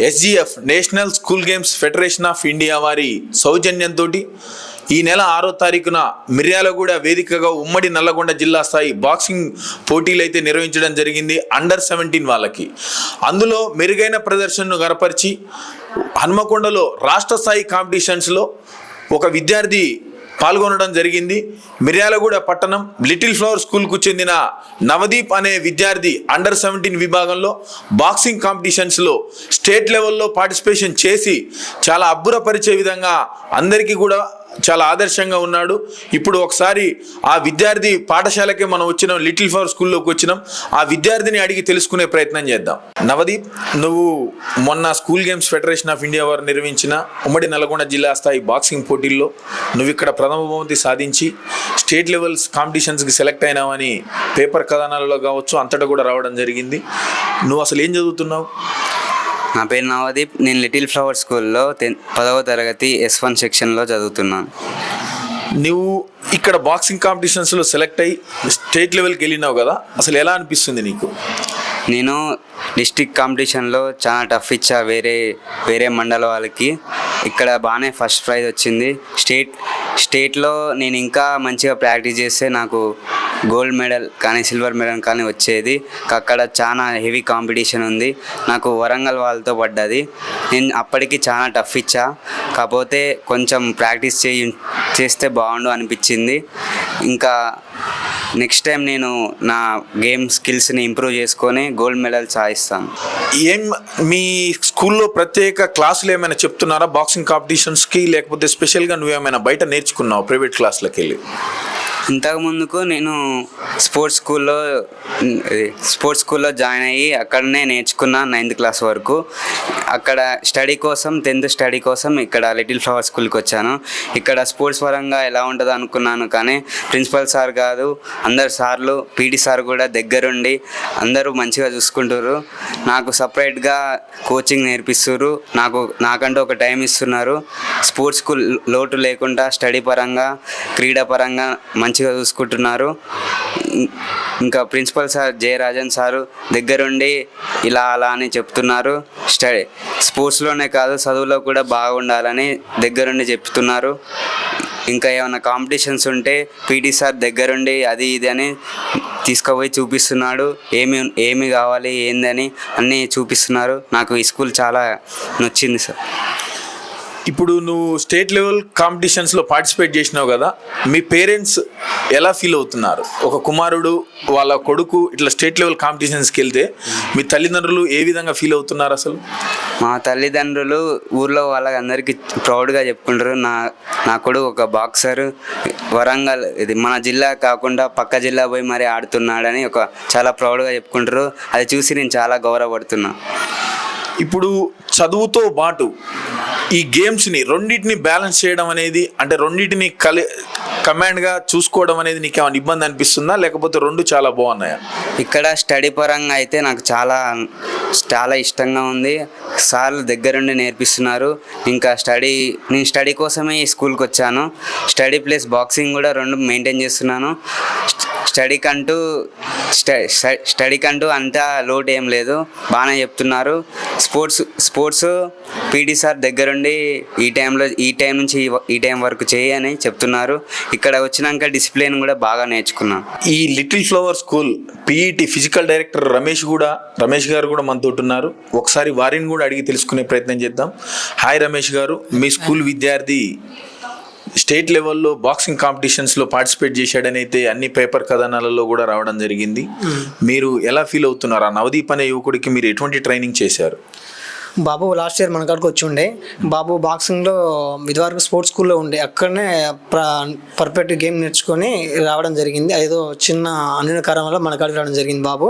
SGF national school games federation of India వారి సౌజన్యంతో ఈ నెల ఆరో తారీఖున మిర్యాలగూడ వేదికగా ఉమ్మడి నల్లగొండ జిల్లా స్థాయి బాక్సింగ్ పోటీలు అయితే నిర్వహించడం జరిగింది అండర్ సెవెంటీన్ వాళ్ళకి. అందులో మెరుగైన ప్రదర్శనను గనపరిచి హన్మకొండలో రాష్ట్ర స్థాయి కాంపిటీషన్స్లో ఒక విద్యార్థి పాల్గొనడం జరిగింది. మిర్యాలగూడ పట్టణం లిటిల్ ఫ్లవర్ స్కూల్కు చెందిన నవదీప్ అనే విద్యార్థి అండర్ సెవెంటీన్ విభాగంలో బాక్సింగ్ కాంపిటీషన్స్లో స్టేట్ లెవెల్లో పార్టిసిపేషన్ చేసి చాలా అబ్బురపరిచే విధంగా అందరికీ కూడా చాలా ఆదర్శంగా ఉన్నాడు. ఇప్పుడు ఒకసారి ఆ విద్యార్థి పాఠశాలకే మనం వచ్చినాం లిటిల్ ఫ్లవర్ స్కూల్లోకి వచ్చినాం. ఆ విద్యార్థిని అడిగి తెలుసుకునే ప్రయత్నం చేద్దాం. నవదీప్ నువ్వు మొన్న school games federation of India వారు నిర్వహించిన ఉమ్మడి నల్గొండ జిల్లా స్థాయి బాక్సింగ్ పోటీల్లో నువ్వు ఇక్కడ ప్రథమ బహుమతి సాధించి స్టేట్ లెవెల్స్ కాంపిటీషన్స్కి సెలెక్ట్ అయినావని పేపర్ కథనాలలో కావచ్చు అంతటా కూడా రావడం జరిగింది. నువ్వు అసలు ఏం చదువుతున్నావు? నా పేరు నవదీప్. నేను లిటిల్ ఫ్లవర్ స్కూల్లో టెన్ పదవ తరగతి ఎస్ వన్ సెక్షన్లో చదువుతున్నాను. నువ్వు ఇక్కడ బాక్సింగ్ కాంపిటీషన్స్లో సెలెక్ట్ అయ్యి స్టేట్ లెవెల్కి వెళ్ళినావు కదా అసలు ఎలా అనిపిస్తుంది నీకు? నేను డిస్టిక్ కాంపిటీషన్లో చాలా టఫ్ ఇచ్చా వేరే వేరే మండల వాళ్ళకి. ఇక్కడ బాగానే ఫస్ట్ ప్రైజ్ వచ్చింది. స్టేట్ స్టేట్లో నేను ఇంకా మంచిగా ప్రాక్టీస్ చేస్తే నాకు గోల్డ్ మెడల్ కానీ సిల్వర్ మెడల్ కానీ వచ్చేది. అక్కడ చాలా హెవీ కాంపిటీషన్ ఉంది. నాకు వరంగల్ వాళ్ళతో పడ్డది. నేను అప్పటికి చాలా టఫ్ ఇచ్చా. కాకపోతే కొంచెం ప్రాక్టీస్ చేయి చేస్తే బాగుండు అనిపించింది. ఇంకా నెక్స్ట్ టైం నేను నా గేమ్ స్కిల్స్ని ఇంప్రూవ్ చేసుకొని గోల్డ్ మెడల్ సాధిస్తాను. ఏం మీ స్కూల్లో ప్రత్యేక క్లాసులు ఏమైనా చెప్తున్నారా? బాక్సింగ్ కాంపిటీషన్స్కి లేకపోతే స్పెషల్గా నువ్వేమైనా బయట నేర్చుకున్నావు? ప్రైవేట్ క్లాసులకు వెళ్ళి ఇంతకు ముందుకు నేను స్పోర్ట్స్ స్కూల్లో స్పోర్ట్స్ స్కూల్లో జాయిన్ అయ్యి అక్కడనే నేర్చుకున్నా నైన్త్ క్లాస్ వరకు. అక్కడ స్టడీ కోసం టెన్త్ స్టడీ కోసం ఇక్కడ లిటిల్ ఫ్లవర్ స్కూల్కి వచ్చాను. ఇక్కడ స్పోర్ట్స్ పరంగా ఎలా ఉంటుందో అనుకున్నాను కానీ ప్రిన్సిపల్ సార్ కాదు అందరు సార్లు పీటీ సార్ కూడా దగ్గరుండి అందరూ మంచిగా చూసుకుంటారు నాకు సపరేట్గా కోచింగ్ నేర్పిస్తున్నారు నాకు నాకంటూ ఒక టైం ఇస్తున్నారు. స్పోర్ట్స్ లోటు లేకుండా స్టడీ పరంగా క్రీడా పరంగా మంచిగా చూసుకుంటున్నారు. ఇంకా ప్రిన్సిపల్ సార్ జయరాజన్ సారు దగ్గరుండి ఇలా అలా అని చెప్తున్నారు. స్టడీ స్పోర్ట్స్లోనే కాదు చదువులో కూడా బాగుండాలని దగ్గరుండి చెప్తున్నారు. ఇంకా ఏమైనా కాంపిటీషన్స్ ఉంటే పీటీ సార్ దగ్గరుండి అది ఇది అని తీసుకుపోయి చూపిస్తున్నాడు. ఏమి ఏమి కావాలి ఏందని అన్నీ చూపిస్తున్నారు. నాకు ఈ స్కూల్ చాలా నచ్చింది సార్. ఇప్పుడు నువ్వు స్టేట్ లెవెల్ కాంపిటీషన్స్లో పార్టిసిపేట్ చేసినావు కదా మీ పేరెంట్స్ ఎలా ఫీల్ అవుతున్నారు? ఒక కుమారుడు వాళ్ళ కొడుకు ఇట్లా స్టేట్ లెవెల్ కాంపిటీషన్స్కి వెళ్తే మీ తల్లిదండ్రులు ఏ విధంగా ఫీల్ అవుతున్నారు అసలు? మా తల్లిదండ్రులు ఊర్లో వాళ్ళందరికీ ప్రౌడ్గా చెప్పుకుంటారు. నా నా కొడుకు ఒక బాక్సర్ వరంగల్ ఇది మన జిల్లా కాకుండా పక్క జిల్లా పోయి మరీ ఆడుతున్నాడని ఒక చాలా ప్రౌడ్గా చెప్పుకుంటారు. అది చూసి నేను చాలా గౌరవపడుతున్నాను ఇప్పుడు చదువుతో పాటు ఈ గేమ్స్ని రెండింటిని బ్యాలెన్స్ చేయడం అనేది అంటే రెండింటిని కలి కమాండ్గా చూసుకోవడం అనేది నీకు ఏమైనా ఇబ్బంది అనిపిస్తుందా? లేకపోతే రెండు చాలా బాగున్నాయా? ఇక్కడ స్టడీ పరంగా అయితే నాకు చాలా చాలా ఇష్టంగా ఉంది. సార్లు దగ్గరుండి నేర్పిస్తున్నారు. ఇంకా స్టడీ నేను స్టడీ కోసమే ఈ స్కూల్కి వచ్చాను స్టడీ ప్లస్ బాక్సింగ్ కూడా రెండు మెయింటైన్ చేస్తున్నాను. స్టడీకి అంటూ స్టడీ కంటూ అంత లోటు ఏం లేదు. బాగానే చెప్తున్నారు. స్పోర్ట్స్ స్పోర్ట్స్ పీటీ సార్ దగ్గరుండి ఈ టైంలో ఈ టైం నుంచి ఈ- ఈ టైం వరకు చేయి అని చెప్తున్నారు. ఇక్కడ వచ్చినాక డిసిప్లిన్ కూడా బాగా నేర్చుకున్నాను ఈ little flower school PET physical director Ramesh కూడా రమేష్ గారు కూడా మనతో ఉన్నారు ఒకసారి వారిని కూడా అడిగి తెలుసుకునే ప్రయత్నం చేద్దాం. హాయ్ రమేష్ గారు మీ స్కూల్ విద్యార్థి స్టేట్ లెవెల్లో బాక్సింగ్ కాంపిటీషన్స్లో పార్టిసిపేట్ చేశాడని అయితే అన్ని పేపర్ కథనాలలో కూడా రావడం జరిగింది. మీరు ఎలా ఫీల్ అవుతున్నారు? ఆ నవదీప్ అనే యువకుడికి మీరు ఎటువంటి ట్రైనింగ్ చేశారు? బాబు లాస్ట్ ఇయర్ మన కాడికి వచ్చి ఉండే. బాబు బాక్సింగ్లో ఇదివరకు స్పోర్ట్స్ స్కూల్లో ఉండే. అక్కడనే పర్ఫెక్ట్ గేమ్ నేర్చుకొని రావడం జరిగింది. ఏదో చిన్న అన్నిన కారణం వల్ల మన కాడికి రావడం జరిగింది బాబు.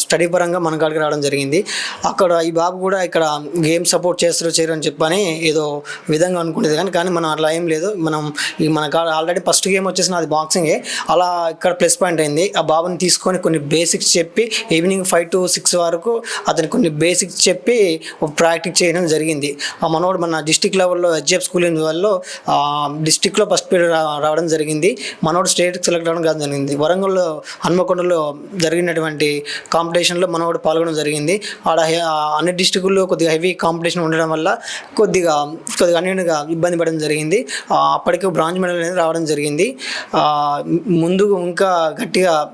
స్టడీ పరంగా మన కాడికి రావడం జరిగింది. అక్కడ ఈ బాబు కూడా ఇక్కడ గేమ్ సపోర్ట్ చేస్తారు చేయరని చెప్పని ఏదో విధంగా అనుకునేది కానీ కానీ మనం అట్లా ఏం లేదు. మనం ఈ మన కాడ ఆల్రెడీ ఫస్ట్ గేమ్ వచ్చేసి నాది బాక్సింగే అలా ఇక్కడ ప్లస్ పాయింట్ అయింది. ఆ బాబుని తీసుకొని కొన్ని బేసిక్స్ చెప్పి ఈవినింగ్ ఫైవ్ టు సిక్స్ వరకు అతని కొన్ని బేసిక్స్ చెప్పి ప్రాక్టీస్ చేయడం జరిగింది. ఆ మనోడు మన డిస్టిక్ లెవెల్లో హెచ్ఎఫ్ స్కూల్ వల్ల డిస్టిక్లో ఫస్ట్ పీరియడ్ రావడం జరిగింది. మనోడు స్టేట్ సెలెక్ట్ అవ్వడం కాదు జరిగింది. వరంగల్లో హన్మకొండలో జరిగినటువంటి కాంపిటీషన్లో మనోడు పాల్గొనడం జరిగింది. ఆడ హె- అన్ని డిస్టిక్ల్లో కొద్దిగా హెవీ కాంపిటీషన్ ఉండడం వల్ల కొద్దిగా కొద్దిగా అన్నిగా ఇబ్బంది పడడం జరిగింది. అప్పటికే బ్రాంజ్ మెడల్ అనేది రావడం జరిగింది. ముందు ఇంకా గట్టిగా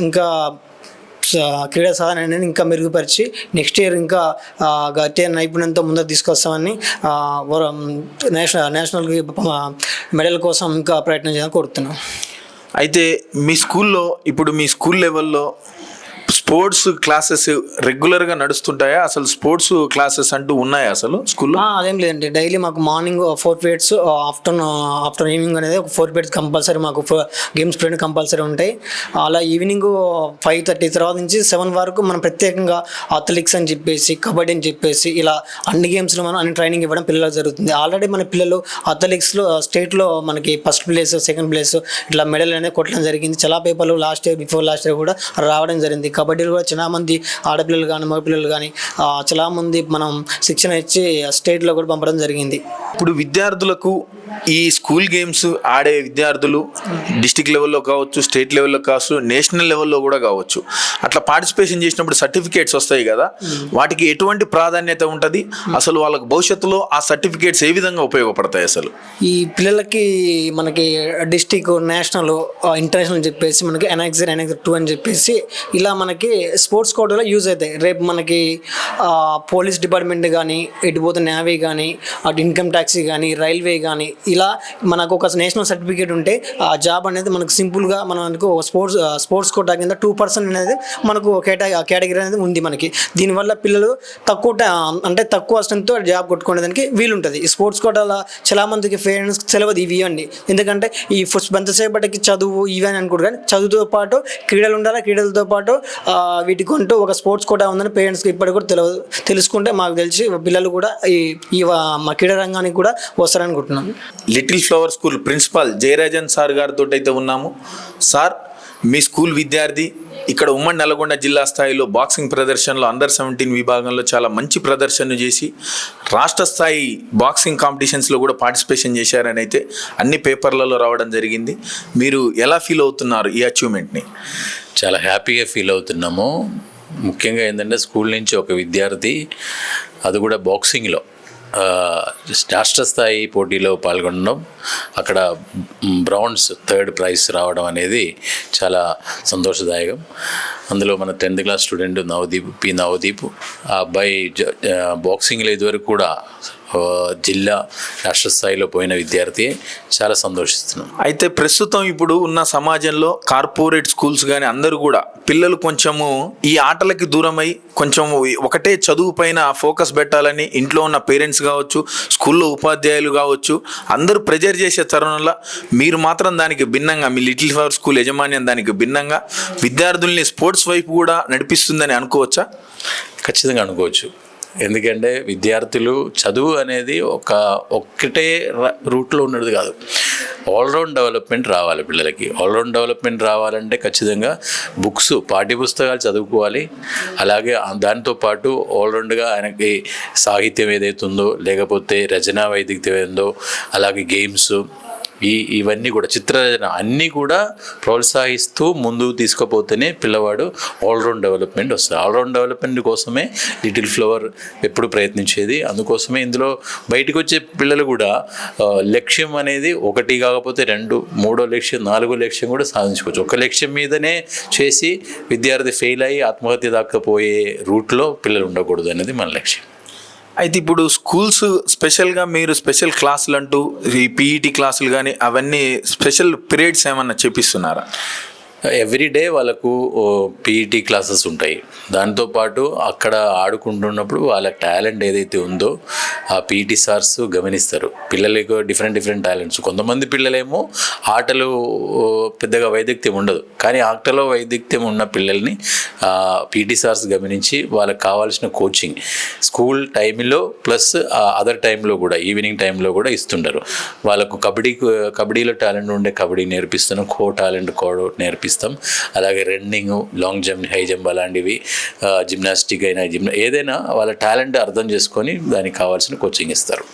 ఇంకా Uh, క్రీడా సాధన అనేది ఇంకా మెరుగుపరిచి నెక్స్ట్ ఇయర్ ఇంకా గట్టిన నైపుణ్యంతో ముందుకు తీసుకొస్తామని నేషనల్ నేషనల్కి మెడల్ కోసం ఇంకా ప్రయత్నం చేయాలని కోరుతున్నాం. అయితే మీ స్కూల్లో ఇప్పుడు మీ స్కూల్ లెవెల్లో స్పోర్ట్స్ క్లాసెస్ రెగ్యులర్గా నడుస్తుంటాయా? అసలు స్పోర్ట్స్ క్లాసెస్ అంటూ ఉన్నాయా అసలు స్కూల్లో? అదేం లేదండి. డైలీ మాకు morning four periods afternoon after evening అనేది ఒక ఫోర్ పీరియడ్స్ కంపల్సరీ మాకు గేమ్స్ పీరియడ్ కంపల్సరీ ఉంటాయి. అలా ఈవినింగ్ ఫైవ్ థర్టీ తర్వాత నుంచి సెవెన్ వరకు మనం ప్రత్యేకంగా అథ్లెటిక్స్ అని చెప్పేసి కబడ్డీ అని చెప్పేసి ఇలా అన్ని గేమ్స్లో మనం అన్ని ట్రైనింగ్ ఇవ్వడం పిల్లలకు జరుగుతుంది. ఆల్రెడీ మన పిల్లలు అథ్లెటిక్స్లో స్టేట్లో మనకి ఫస్ట్ ప్లేస్ సెకండ్ ప్లేస్ ఇట్లా మెడల్ అనేది కొట్టడం జరిగింది. చాలా పేపర్లు last year before last year కూడా రావడం జరిగింది. కబడ్డీలో కూడా చాలా మంది ఆడపిల్లలు కానీ మగపిల్లలు కానీ చాలా మంది మనం శిక్షణ ఇచ్చి స్టేట్లో కూడా పంపడం జరిగింది. ఇప్పుడు విద్యార్థులకు ఈ స్కూల్ గేమ్స్ ఆడే విద్యార్థులు డిస్టిక్ లెవెల్లో కావచ్చు స్టేట్ లెవెల్లో కావచ్చు నేషనల్ లెవెల్లో కూడా కావచ్చు. అట్లా పార్టిసిపేషన్ చేసినప్పుడు సర్టిఫికేట్స్ వస్తాయి కదా. వాటికి ఎటువంటి ప్రాధాన్యత ఉంటుంది? అసలు వాళ్ళకి భవిష్యత్తులో ఆ సర్టిఫికేట్స్ ఏ విధంగా ఉపయోగపడతాయి అసలు? ఈ పిల్లలకి మనకి డిస్టిక్ నేషనల్ ఇంటర్నేషనల్ అని చెప్పేసి మనకి ఎనాక్సర్ ఎనాక్సర్ టూ అని చెప్పేసి ఇలా మనకి స్పోర్ట్స్ కోటాలో యూజ్ అవుతాయి. రేపు మనకి పోలీస్ డిపార్ట్మెంట్ కానీ ఎటుపోతే నేవీ కానీ అటు ఇన్కమ్ ట్యాక్సీ కానీ రైల్వే కానీ ఇలా మనకు ఒక నేషనల్ సర్టిఫికేట్ ఉంటే ఆ జాబ్ అనేది మనకు సింపుల్గా మనకు స్పోర్ట్స్ స్పోర్ట్స్ కోటా కింద టూ పర్సెంట్ అనేది మనకు కేటా కేటగిరీ అనేది ఉంది మనకి. దీనివల్ల పిల్లలు తక్కువ టై- అంటే తక్కువ స్ట్రెంత్తో జాబ్ కొట్టుకునేదానికి వీలుంటుంది. ఈ స్పోర్ట్స్ కోటాలో చాలామందికి పేరెంట్స్ తెలియదు ఇవి అండి. ఎందుకంటే ఈ ఫస్ట్ ఎంతసేపటికి చదువు ఇవి అని అనుకోరు కానీ చదువుతో పాటు క్రీడలు ఉండాలి? క్రీడలతో పాటు ఆ, వీటికి ఒక స్పోర్ట్స్ కోటా ఉందని పేరెంట్స్కి ఇప్పటికి కూడా తెలియదు తెలుసుకుంటే మాకు తెలిసి పిల్లలు కూడా ఈ ఈ మా క్రీడా రంగానికి కూడా వస్తారనుకుంటున్నాను little flower school principal Jayarajan sir గారితో అయితే ఉన్నాము. సార్ మీ స్కూల్ విద్యార్థి ఇక్కడ ఉమ్మడి నల్గొండ జిల్లా స్థాయిలో బాక్సింగ్ ప్రదర్శనలో అండర్ సెవెంటీన్ విభాగంలో చాలా మంచి ప్రదర్శన చేసి రాష్ట్ర స్థాయి బాక్సింగ్ కాంపిటీషన్స్లో కూడా పార్టిసిపేషన్ చేశారని అయితే అన్ని పేపర్లలో రావడం జరిగింది. మీరు ఎలా ఫీల్ అవుతున్నారు ఈ అచీవ్మెంట్ని? చాలా హ్యాపీగా ఫీల్ అవుతున్నాము. ముఖ్యంగా ఏంటంటే స్కూల్ నుంచి ఒక విద్యార్థి అది కూడా బాక్సింగ్లో. రాష్ట్ర స్థాయి పోటీలో పాల్గొనడం అక్కడ బ్రౌన్స్ థర్డ్ ప్రైజ్ రావడం అనేది చాలా సంతోషదాయకం. అందులో మన tenth class student Navdeep P Navdeep. ఆ అబ్బాయి బాక్సింగ్లో ఇదివరకు కూడా జిల్లా రాష్ట్ర స్థాయిలో పోయిన విద్యార్థి చాలా సంతోషిస్తున్నాం. అయితే ప్రస్తుతం ఇప్పుడు ఉన్న సమాజంలో కార్పొరేట్ స్కూల్స్ కానీ అందరూ కూడా పిల్లలు కొంచెము ఈ ఆటలకి దూరమై కొంచెం ఒకటే చదువు పైన ఫోకస్ పెట్టాలని ఇంట్లో ఉన్న పేరెంట్స్ కావచ్చు స్కూల్లో ఉపాధ్యాయులు కావచ్చు అందరూ ప్రెజర్ చేసే తరుణంలో మీరు మాత్రం దానికి భిన్నంగా మీ లిటిల్ ఫ్లవర్ స్కూల్ యజమాన్యం దానికి భిన్నంగా విద్యార్థుల్ని స్పోర్ట్స్ వైపు కూడా నడిపిస్తుందని అనుకోవచ్చా? ఖచ్చితంగా అనుకోవచ్చు. ఎందుకంటే విద్యార్థులు చదువు అనేది ఒక ఒక్కటే రూట్లో ఉన్నది కాదు. ఆల్రౌండ్ డెవలప్మెంట్ రావాలి పిల్లలకి. ఆల్రౌండ్ డెవలప్మెంట్ రావాలంటే ఖచ్చితంగా బుక్స్ పాఠ్యపుస్తకాలు చదువుకోవాలి. అలాగే దాంతోపాటు ఆల్రౌండ్గా ఆయనకి సాహిత్యం ఏదైతుందో ఉందో లేకపోతే రచనా వైదికత ఏందో అలాగే గేమ్స్ ఈ ఇవన్నీ కూడా చిత్రరచన అన్నీ కూడా ప్రోత్సహిస్తూ ముందుకు తీసుకుపోతేనే పిల్లవాడు ఆల్రౌండ్ డెవలప్మెంట్ వస్తుంది. ఆల్రౌండ్ డెవలప్మెంట్ కోసమే లిటిల్ ఫ్లవర్ ఎప్పుడు ప్రయత్నించేది. అందుకోసమే ఇందులో బయటకు వచ్చే పిల్లలు కూడా లక్ష్యం అనేది ఒకటి కాకపోతే రెండు మూడో లక్ష్యం నాలుగో లక్ష్యం కూడా సాధించుకోవచ్చు. ఒక లక్ష్యం మీదనే చేసి విద్యార్థి ఫెయిల్ అయ్యి ఆత్మహత్య దాకా పోయే రూట్లో పిల్లలు ఉండకూడదు అనేది మన లక్ష్యం. అయితే ఇప్పుడు స్కూల్స్ స్పెషల్గా మీరు స్పెషల్ క్లాసులు అంటూ ఈ పీఈటీ క్లాసులు కానీ అవన్నీ స్పెషల్ పీరియడ్స్ ఏమన్నా చేపిస్తున్నారా? ఎవ్రీ డే వాళ్ళకు పీఈటీ క్లాసెస్ ఉంటాయి. దాంతోపాటు అక్కడ ఆడుకుంటున్నప్పుడు వాళ్ళ టాలెంట్ ఏదైతే ఉందో ఆ పీఈటీ సార్స్ గమనిస్తారు. పిల్లలకు డిఫరెంట్ డిఫరెంట్ టాలెంట్స్ కొంతమంది పిల్లలేమో ఆటలు పెద్దగా వైదగ్ధ్యం ఉండదు. కానీ ఆటలో వైదగ్ధ్యం ఉన్న పిల్లల్ని పీటీ సార్స్ గమనించి వాళ్ళకి కావాల్సిన కోచింగ్ స్కూల్ టైంలో ప్లస్ అదర్ టైంలో కూడా ఈవినింగ్ టైంలో కూడా ఇస్తుంటారు. వాళ్ళకు కబడ్డీ కబడ్డీలో టాలెంట్ ఉండే కబడ్డీ నేర్పిస్తున్నాం ఖో టాలెంట్ ఖో నేర్పిస్తాం అలాగే running long jump high jump అలాంటివి జిమ్నాస్టిక్ అయినా జిమ్ ఏదైనా వాళ్ళ టాలెంట్ అర్థం చేసుకొని దానికి కావాల్సిన కోచింగ్ ఇస్తారు.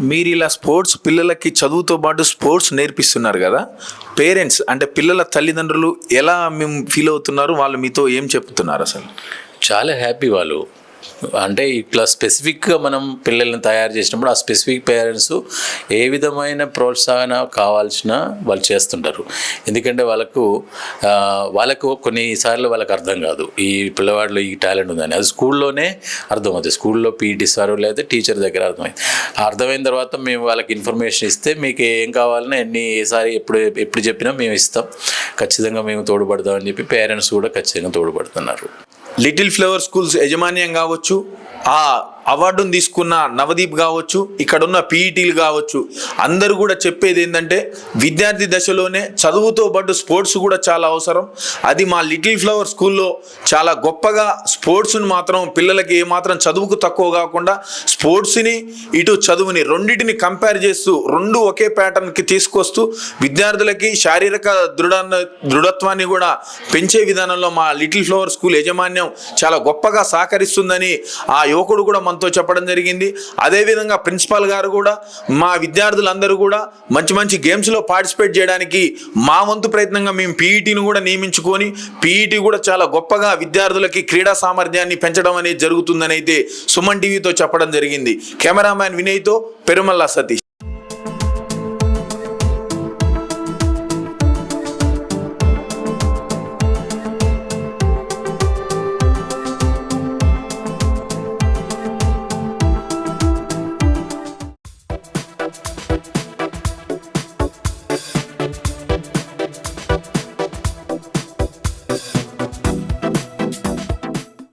మీరు ఇలా స్పోర్ట్స్ పిల్లలకి చదువుతో పాటు స్పోర్ట్స్ నేర్పిస్తున్నారు కదా? పేరెంట్స్ అంటే పిల్లల తల్లిదండ్రులు ఎలా మేము ఫీల్ అవుతున్నారు? వాళ్ళు మీతో ఏం చెప్తున్నారు అసలు? చాలా హ్యాపీ వాళ్ళు. అంటే ఇట్లా స్పెసిఫిక్గా మనం పిల్లల్ని తయారు చేసినప్పుడు ఆ స్పెసిఫిక్ పేరెంట్స్ ఏ విధమైన ప్రోత్సాహన కావాల్సిన వాళ్ళు చేస్తుంటారు. ఎందుకంటే వాళ్ళకు వాళ్ళకు కొన్నిసార్లు వాళ్ళకి అర్థం కాదు. ఈ పిల్లవాడిలో ఈ టాలెంట్ ఉందని. అది స్కూల్లోనే అర్థమవుతుంది. స్కూల్లో పీఈటీ సార్ లేదా టీచర్ దగ్గర అర్థమైంది. అర్థమైన తర్వాత మేము వాళ్ళకి ఇన్ఫర్మేషన్ ఇస్తే మీకు ఏం కావాలన్నా ఎన్ని ఏసారి ఎప్పుడు ఎప్పుడు చెప్పినా మేము ఇస్తాం. ఖచ్చితంగా మేము తోడ్పడతామని చెప్పి పేరెంట్స్ కూడా ఖచ్చితంగా తోడ్పడుతున్నారు. లిటిల్ ఫ్లవర్ స్కూల్స్ యజమాన్యం కావచ్చు ఆ అవార్డును తీసుకున్న నవదీప్ కావచ్చు ఇక్కడ ఉన్న పీఈటీలు కావచ్చు అందరూ కూడా చెప్పేది ఏంటంటే విద్యార్థి దశలోనే చదువుతో పాటు స్పోర్ట్స్ కూడా చాలా అవసరం. అది మా లిటిల్ ఫ్లవర్ స్కూల్లో చాలా గొప్పగా స్పోర్ట్స్ని మాత్రం పిల్లలకి ఏమాత్రం చదువుకు తక్కువ కాకుండా స్పోర్ట్స్ని ఇటు చదువుని రెండింటిని కంపేర్ చేస్తూ రెండు ఒకే ప్యాటర్న్కి తీసుకొస్తూ విద్యార్థులకి శారీరక దృఢ దృఢత్వాన్ని కూడా పెంచే విధానంలో మా లిటిల్ ఫ్లవర్ స్కూల్ యాజమాన్యం చాలా గొప్పగా సహకరిస్తుందని ఆ యువకుడు కూడా మన మనతో చెప్పడం జరిగింది. అదేవిధంగా ప్రిన్సిపాల్ గారు కూడా మా విద్యార్థులందరూ కూడా మంచి మంచి గేమ్స్లో పార్టిసిపేట్ చేయడానికి మా వంతు ప్రయత్నంగా మేము పీఈటీని కూడా నియమించుకొని పీఈటీ కూడా చాలా గొప్పగా విద్యార్థులకి క్రీడా సామర్థ్యాన్ని పెంచడం అనేది జరుగుతుందని అయితే సుమన్ టీవీతో చెప్పడం జరిగింది. కెమెరామ్యాన్ వినయ్తో పెరుమల్లా సతీష్.